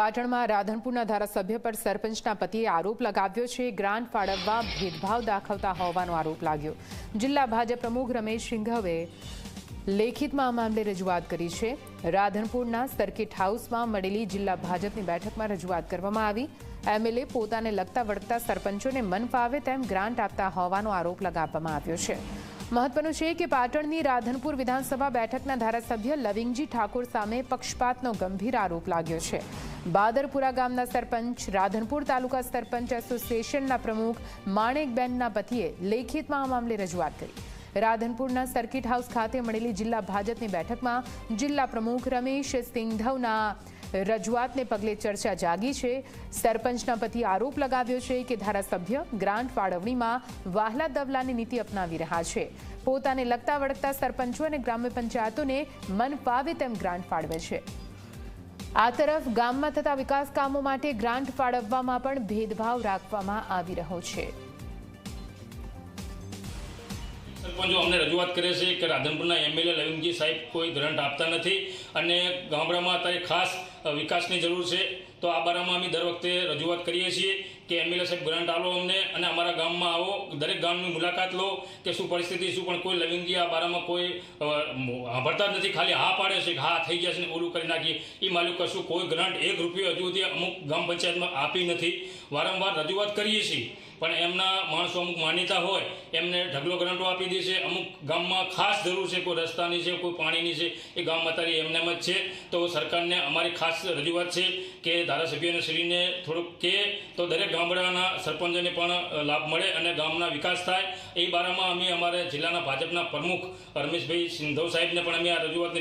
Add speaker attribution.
Speaker 1: પાટણમાં રાધનપુરના ધારાસભ્ય પર સરપંચના પતિએ આરોપ લગાવ્યો છે, ગ્રાન્ટ ફાળવવા ભેદભાવ દાખવતા હોવાનો આરોપ લાગ્યો. જિલ્લા ભાજપ પ્રમુખ રમેશ સિંઘવે લેખિતમાં આ મામલે રજૂઆત કરી છે. રાધનપુરના સર્કિટ હાઉસમાં મળેલી જિલ્લા ભાજપની બેઠકમાં રજૂઆત કરવામાં આવી. એમએલએ પોતાને લગતા વળગતા સરપંચોને મન ફાવે તેમ ગ્રાન્ટ આપતા હોવાનો આરોપ લગાવવામાં આવ્યો છે. મહત્વનું છે કે પાટણની રાધનપુર વિધાનસભા બેઠકના ધારાસભ્ય લવિંગજી ઠાકોર સામે પક્ષપાતનો ગંભીર આરોપ લાગ્યો છે. બાદરપુરા ગામના સરપંચ, રાધનપુર તાલુકા સરપંચ એસોસિએશનના પ્રમુખ માણેકબેનના પતિએ લેખિતમાં આ મામલે રજૂઆત કરી. રાધનપુરના સર્કિટ હાઉસ ખાતે મળેલી જિલ્લા ભાજપની બેઠકમાં જિલ્લા પ્રમુખ રમેશ સિંઘવના રજૂઆતને પગલે ચર્ચા જાગી છે. સરપંચના પતિ આરોપ લગાવ્યો છે કે ધારાસભ્ય ગ્રાન્ટ ફાળવણીમાં વાહલા દવલાની નીતિ અપનાવી રહ્યા છે. પોતાને લગતા વળગતા સરપંચો અને ગ્રામ્ય પંચાયતોને મન ફાવે તેમ ગ્રાન્ટ ફાળવે છે. આ તરફ ગામમાં થતા વિકાસ કામો માટે ગ્રાન્ટ ફાળવવામાં પણ ભેદભાવ રાખવામાં આવી રહ્યો છે.
Speaker 2: સરપંચો અમને રજૂઆત કરે છે કે રાધનપુરના એમએલએ લવિંગજી સાહેબ કોઈ ગ્રાન્ટ આપતા નથી અને ગામડામાં અત્યારે ખાસ વિકાસની જરૂર છે, તો આ બારામાં અમે દર વખતે રજૂઆત કરીએ છીએ કે એમએલએ સાહેબ ગ્રાન્ટ આવો અમને અને અમારા ગામમાં આવો, દરેક ગામની મુલાકાત લો કે શું પરિસ્થિતિ, શું પણ કોઈ લવિંગજી આ બારામાં કોઈ સાંભળતા જ નથી, ખાલી હા પાડે છે કે હા થઈ જશે ને ઓલું કરી નાખીએ. એ માલું કશું કોઈ ગ્રાન્ટ એક રૂપિયો હજુ સુધી અમુક ગામ પંચાયતમાં આપી નથી. વારંવાર રજૂઆત કરીએ છીએ. પણ એમના માણસો અમુક માન્યતા હોય, એમને ઢગલો ગ્રાન્ટો આપી દે છે. અમુક ગામમાં ખાસ જરૂર છે, કોઈ રસ્તાની છે, કોઈ પાણીની છે, એ ગામ અત્યારે એમને જ છે. તો સરકારને અમારી ખાસ રજૂઆત છે કે ધારાસભ્યોને શ્રીને થોડુંક કે તો દરેક ગામડાના સરપંચોને પણ લાભ મળે અને ગામના વિકાસ થાય. એ બારામાં અમે અમારે જિલ્લાના ભાજપના પ્રમુખ રમેશભાઈ સિંધવ સાહેબને પણ અમે આ રજૂઆતને